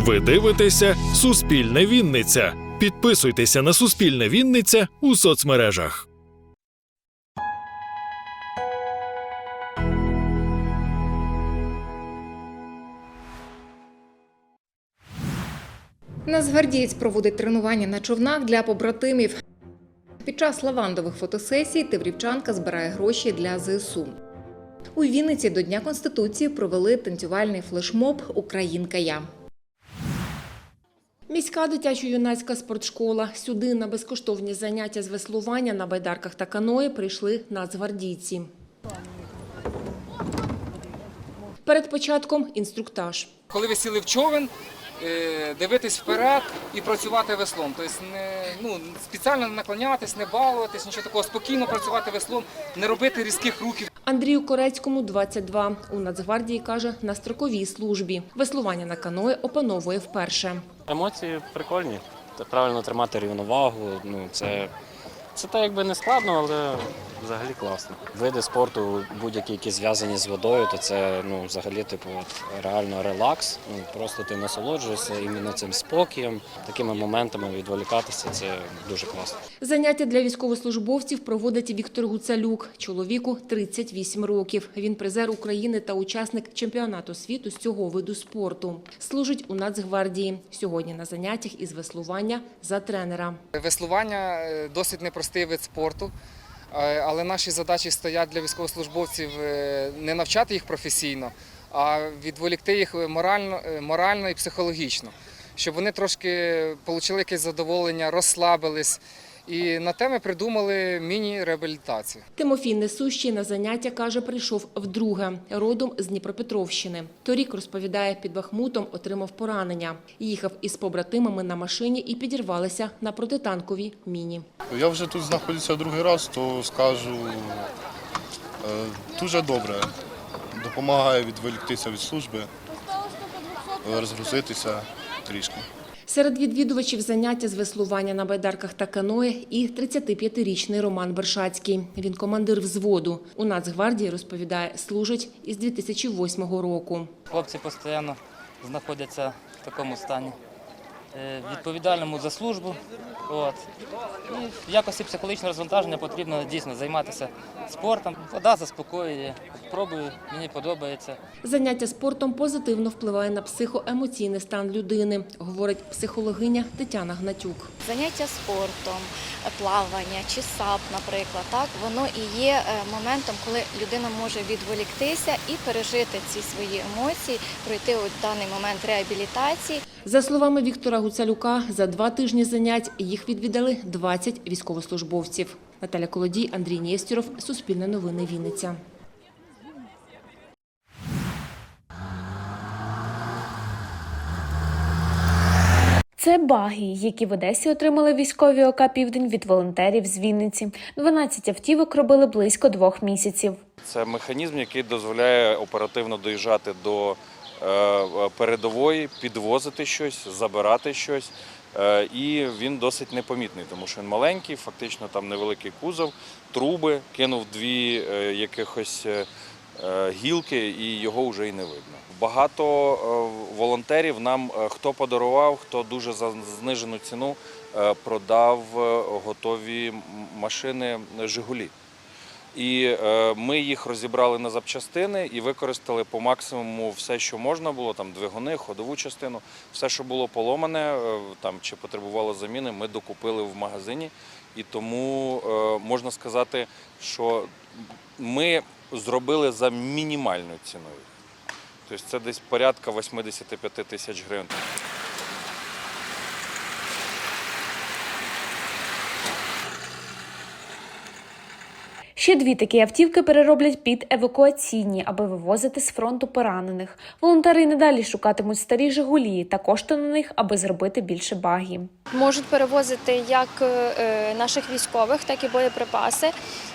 Ви дивитеся Суспільне Вінниця. Підписуйтеся на Суспільне Вінниця у соцмережах. Нацгвардієць проводить тренування на човнах для побратимів. Під час лавандових фотосесій Тиврівчанка збирає гроші для ЗСУ. У Вінниці до Дня Конституції провели танцювальний флешмоб Українка я. Міська дитячо-юнацька спортшкола. Сюди на безкоштовні заняття з веслування на байдарках та каної прийшли нацгвардійці. Перед початком інструктаж. Коли ви сіли в човен, е, дивитись вперед і працювати веслом. Тобто не, ну, спеціально не наклонятись, не балуватись, нічого такого, спокійно працювати веслом, не робити різких рухів. Андрію Корецькому 22. У Нацгвардії каже на строковій службі. Веслування на каної опановує вперше. Емоції прикольні. Правильно тримати рівновагу. Ну, це, це так якби не складно, але взагалі класно. Види спорту, будь-які, які зв'язані з водою, то це ну, взагалі типу, от, реально релакс. Ну, просто ти насолоджуєшся іменно цим спокієм, такими моментами відволікатися це дуже класно. Заняття для військовослужбовців проводить Віктор Гуцалюк. Чоловіку 38 років. Він призер України та учасник чемпіонату світу з цього виду спорту. Служить у Нацгвардії. Сьогодні на заняттях із веслування за тренера. Веслування е, досить непростий вид спорту, але наші задачі стоять для військовослужбовців е, не навчати їх професійно, а відволікти їх морально, е, морально і психологічно, щоб вони трошки отримали якесь задоволення, розслабились. І на те ми придумали міні-реабілітацію. Тимофій Несущий на заняття, каже, прийшов вдруге, родом з Дніпропетровщини. Торік, розповідає, під Бахмутом отримав поранення. Їхав із побратимами на машині і підірвалися на протитанковій міні. Я вже тут знаходжуся другий раз, то скажу е, дуже добре. Допомагає відволіктися від служби, розгрузитися трішки. Серед відвідувачів заняття з веслування на байдарках та каної і 35-річний Роман Бершацький. Він командир взводу. У Нацгвардії, розповідає, служить із 2008 року. Хлопці постійно знаходяться в такому стані відповідальному за службу. От. І в якості психологічного розвантаження потрібно дійсно займатися спортом. Вода заспокоює. Пробую, мені подобається. Заняття спортом позитивно впливає на психоемоційний стан людини, говорить психологиня Тетяна Гнатюк. Заняття спортом, плавання чи сап, наприклад, так воно і є е, моментом, коли людина може відволіктися і пережити ці свої емоції, пройти у даний момент реабілітації. За словами Віктора Гуцалюка, за два тижні занять їх відвідали 20 військовослужбовців. Наталя Колодій, Андрій Нєстєров, Суспільне новини Вінниця. Це баги, які в Одесі отримали військові ОК «Південь» від волонтерів з Вінниці. 12 автівок робили близько двох місяців. Це механізм, який дозволяє оперативно доїжджати до передової, підвозити щось, забирати щось. Е, І він досить непомітний, тому що він маленький, фактично там невеликий кузов, труби, кинув дві е, якихось е, е, гілки, і його вже й не видно. Багато е, волонтерів нам е, хто подарував, хто дуже за знижену ціну е, продав е, готові машини Жигулі. І е, ми їх розібрали на запчастини і використали по максимуму все, що можна було, там двигуни, ходову частину, все, що було поломане е, там, чи потребувало заміни, ми докупили в магазині. І тому е, можна сказати, що ми зробили за мінімальною ціною. Тобто це десь порядка 85 тисяч гривень. Ще дві такі автівки перероблять під евакуаційні, аби вивозити з фронту поранених. Волонтери й надалі шукатимуть старі Жигулі та кошти на них, аби зробити більше багів. Можуть перевозити як е, наших військових, так і боєприпаси.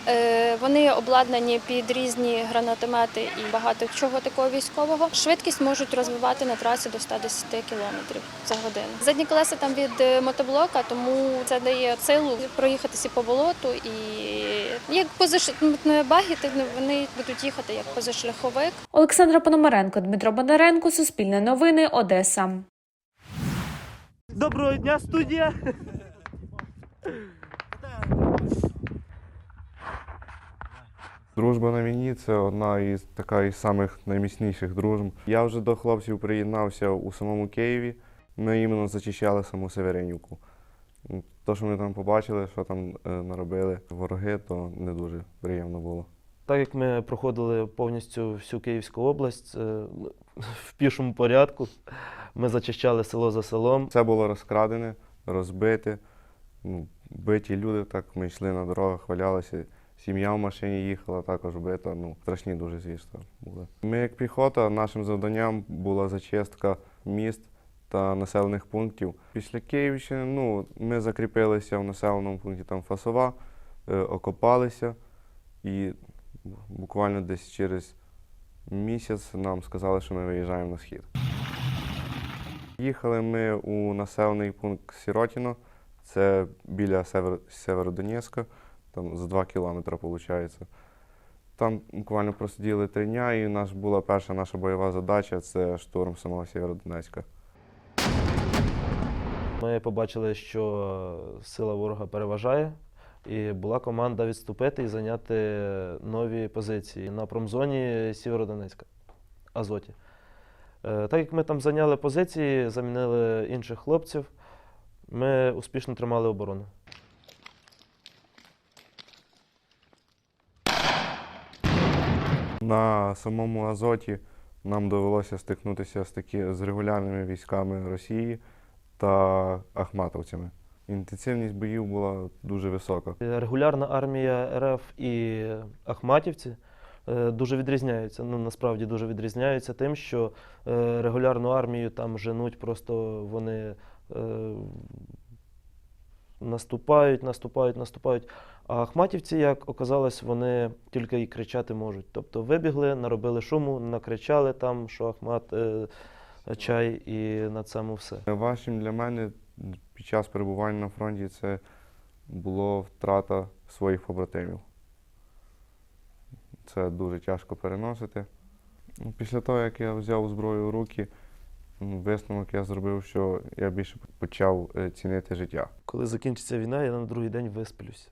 Е, Вони обладнані під різні гранатомети і багато чого такого військового. Швидкість можуть розвивати на трасі до 110 км за годину. Задні колеса там від е, мотоблока, тому це дає силу проїхатися по болоту і як позаш... баги, так вони будуть їхати як позашляховик. Олександра Пономаренко, Дмитро Бондаренко, Суспільне новини, Одеса. Доброго дня, студія! Дружба на війні це одна із така із самих найміцніших дружб. Я вже до хлопців приєднався у самому Києві. Ми іменно зачищали саму Северинівку. То, що ми там побачили, що там е, наробили вороги, то не дуже приємно було. Так як ми проходили повністю всю Київську область е, в пішому порядку, ми зачищали село за селом. Це було розкрадене, розбите, ну, биті люди. Так ми йшли на дорогах, валялися. Сім'я в машині їхала, також бита. Ну, страшні дуже звірства були. Ми, як піхота, нашим завданням була зачистка міст та населених пунктів. Після Київщини ну, ми закріпилися в населеному пункті там Фасова, е, окопалися і буквально десь через місяць нам сказали, що ми виїжджаємо на схід. Їхали ми у населений пункт Сіротіно, це біля Север... Северодонецька, там за 2 кілометри виходить. Там буквально просиділи три дня, і наш була перша наша бойова задача це штурм самого Сєвєродонецька. Ми побачили, що сила ворога переважає, і була команда відступити і зайняти нові позиції на промзоні Сєвєродонецька, Азоті. Е, Так як ми там зайняли позиції, замінили інших хлопців, ми успішно тримали оборону. На самому Азоті нам довелося стикнутися з, такі, з регулярними військами Росії та ахматовцями. Інтенсивність боїв була дуже висока. Регулярна армія РФ і Ахматівці е, дуже відрізняються. Ну насправді дуже відрізняються тим, що е, регулярну армію там женуть, просто вони е, наступають, наступають, наступають. А Ахматівці, як оказалось, вони тільки і кричати можуть. Тобто вибігли, наробили шуму, накричали там, що Ахмат чай, і на цьому все. Важчим для мене під час перебування на фронті це було втрата своїх побратимів. Це дуже тяжко переносити. Ну, Після того, як я взяв зброю в руки, ну, висновок я зробив, що я більше почав е, цінити життя. Коли закінчиться війна, я на другий день висплюсь.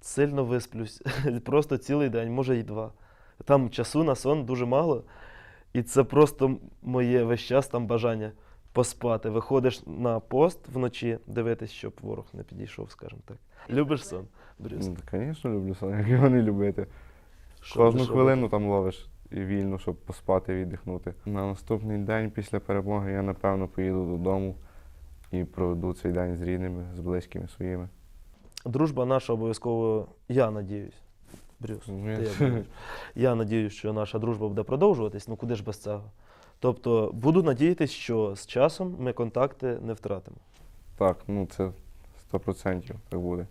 Сильно висплюсь. Просто цілий день, може і два. Там часу на сон дуже мало. І це просто моє весь час там бажання поспати. Виходиш на пост вночі, дивитись, щоб ворог не підійшов, скажімо так. Любиш сон, Брюс? Ну, Звісно, люблю сон, як його не любити. Що Кожну хвилину робити? там ловиш і вільно, щоб поспати, віддихнути. На наступний день після перемоги я, напевно, поїду додому і проведу цей день з рідними, з близькими своїми. Дружба наша обов'язково, я надіюсь. Брюс, ти я- як думаєш? Я надіюсь, що наша дружба буде продовжуватись, ну куди ж без цього? Тобто буду надіятися, що з часом ми контакти не втратимо. Так, ну це 100% так буде.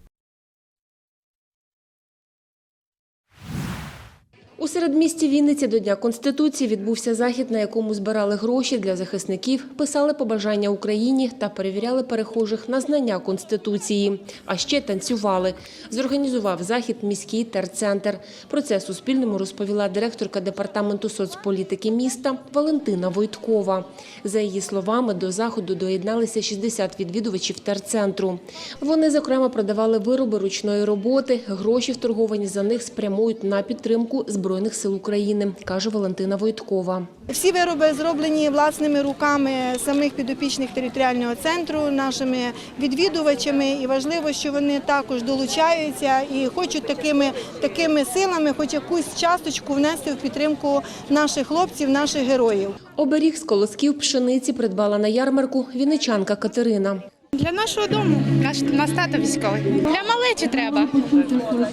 У середмісті Вінниці до Дня Конституції відбувся захід, на якому збирали гроші для захисників, писали побажання Україні та перевіряли перехожих на знання Конституції. А ще танцювали. Зорганізував захід міський терцентр. Про це Суспільному розповіла директорка департаменту соцполітики міста Валентина Войткова. За її словами, до заходу доєдналися 60 відвідувачів терцентру. Вони, зокрема, продавали вироби ручної роботи. Гроші, вторговані за них, спрямують на підтримку Збройних сил України, каже Валентина Войткова. Всі вироби зроблені власними руками самих підопічних територіального центру, нашими відвідувачами. І важливо, що вони також долучаються і хочуть такими, такими силами, хоч якусь часточку внести в підтримку наших хлопців, наших героїв. Оберіг з колосків пшениці придбала на ярмарку вінничанка Катерина. Для нашого дому. Наш наш тато військовий. Для малечі треба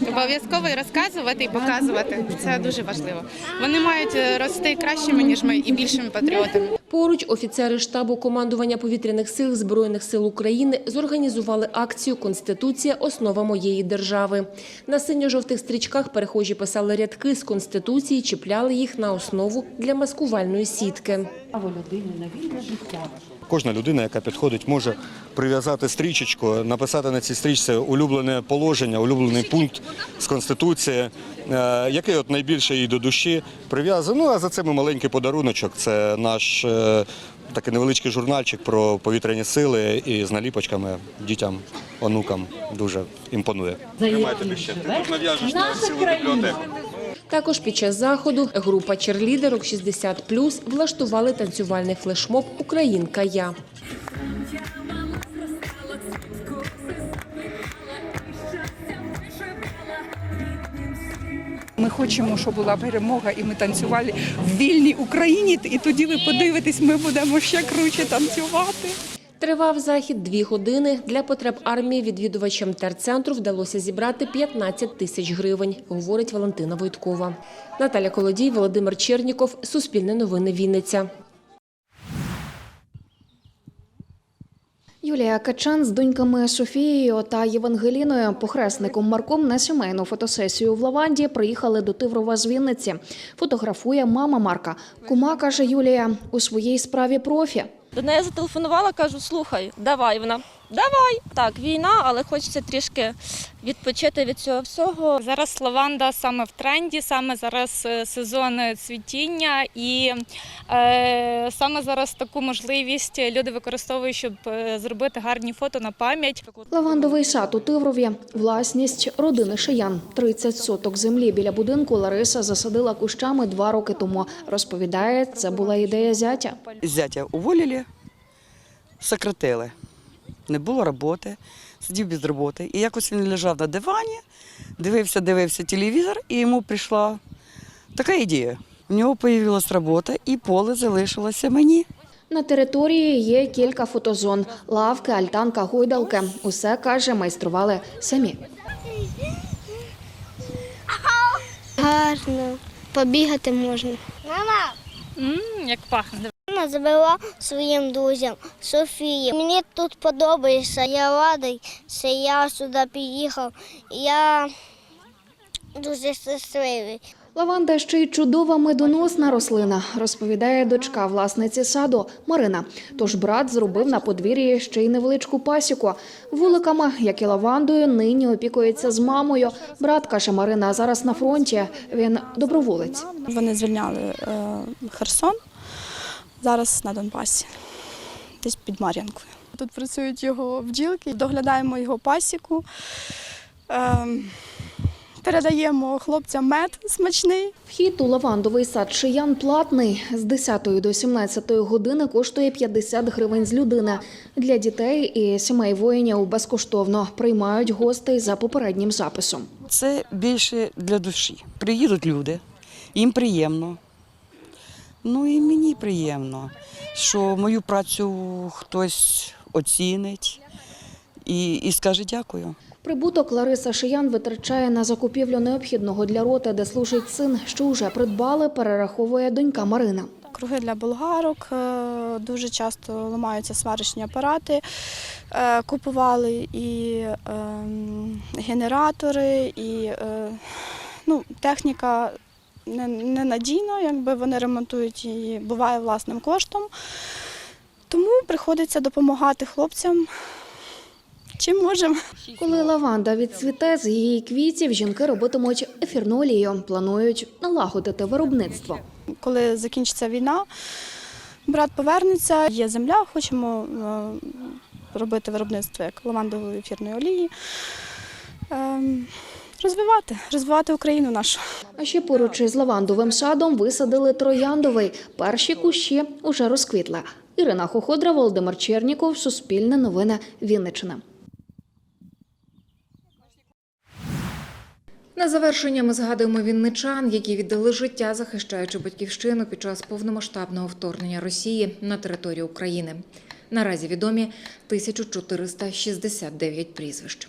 обов'язково розказувати і показувати. Це дуже важливо. Вони мають е, рости кращими ніж ми і більшими патріотами. Поруч офіцери штабу командування повітряних сил Збройних сил України зорганізували акцію Конституція основа моєї держави. На синьо-жовтих стрічках перехожі писали рядки з Конституції, чіпляли їх на основу для маскувальної сітки. Право людини на вільне життя Кожна людина, яка підходить, може прив'язати стрічечку, написати на цій стрічці улюблене положення, улюблений пункт з Конституції, е, який от найбільше їй до душі прив'язує. Ну а за це ми маленький подаруночок. Це наш е, такий невеличкий журнальчик про повітряні сили і з наліпочками дітям, онукам дуже імпонує. Тримайте ще. Ти тут нав'яжеш на цілу бібліотеку. Також під час заходу група черлідерок 60+, влаштували танцювальний флешмоб Українка я. Ми хочемо, щоб була перемога, і ми танцювали в вільній Україні. І тоді ви подивитесь, ми будемо ще круче танцювати. Тривав захід дві години. Для потреб армії відвідувачам терцентру вдалося зібрати 15 тисяч гривень, говорить Валентина Войткова. Наталя Колодій, Володимир Черніков, Суспільне новини Вінниця. Юлія Качан з доньками Софією та Євангеліною, похресником Марком, на сімейну фотосесію в Лаванді приїхали до Тиврова з Вінниці. Фотографує мама Марка. Кума каже Юлія у своїй справі профі. До неї зателефонувала, кажу, слухай, давай вона. Давай. Так, війна, але хочеться трішки відпочити від цього всього. Зараз лаванда саме в тренді, саме зараз е, сезон цвітіння, і е, саме зараз таку можливість люди використовують, щоб е, зробити гарні фото на пам'ять. Лавандовий сад у Тиврові – власність родини Шиян. 30 соток землі біля будинку Лариса засадила кущами два роки тому. Розповідає, це була ідея зятя. Зятя уволили, сократили. Не було роботи, сидів без роботи. І якось він лежав на дивані, дивився, дивився телевізор, і йому прийшла така ідея. У нього з'явилася робота, і поле залишилося мені. На території є кілька фотозон – лавки, альтанка, гойдалки. Усе, каже, майстрували самі. Гарно, побігати можна. м як пахне. Мама завела своїм друзям Софії. Мені тут подобається. Я радий, що я сюди приїхав. Я дуже щасливий. Лаванда ще й чудова медоносна рослина, розповідає дочка власниці саду Марина. Тож брат зробив на подвір'ї ще й невеличку пасіку. Вуликами, як і лавандою, нині опікується з мамою. Брат, каже Марина, зараз на фронті. Він доброволець. Вони звільняли е, Херсон, зараз на Донбасі, десь під Мар'янкою. Тут працюють його бджілки, доглядаємо його пасіку. Е, передаємо хлопцям мед смачний. Вхід у лавандовий сад Шиян платний. З 10 до 17 години коштує 50 гривень з людини. Для дітей і сімей воїнів безкоштовно приймають гостей за попереднім записом. Це більше для душі. Приїдуть люди, їм приємно. Ну і мені приємно, що мою працю хтось оцінить і, і скаже дякую. Прибуток Лариса Шиян витрачає на закупівлю необхідного для роти, де служить син, що вже придбали, перераховує донька Марина. Круги для болгарок, е, дуже часто ламаються сварочні апарати. Е, Купували і ем, генератори, і е, ну, техніка не- ненадійна, якби вони ремонтують її, буває власним коштом. Тому приходиться допомагати хлопцям. Чим можемо. Коли лаванда відцвіте, з її квітів жінки робитимуть ефірну олію. Планують налагодити виробництво. Коли закінчиться війна, брат повернеться, є земля, хочемо е, робити виробництво як лавандової ефірної олії. Розвивати, розвивати Україну нашу. А ще поруч із лавандовим садом висадили трояндовий. Перші кущі уже розквітли. Ірина Хоходра, Володимир Черніков, Суспільне новини, Вінниччина. На завершення ми згадуємо вінничан, які віддали життя, захищаючи батьківщину під час повномасштабного вторгнення Росії на територію України. Наразі відомі 1469 прізвищ.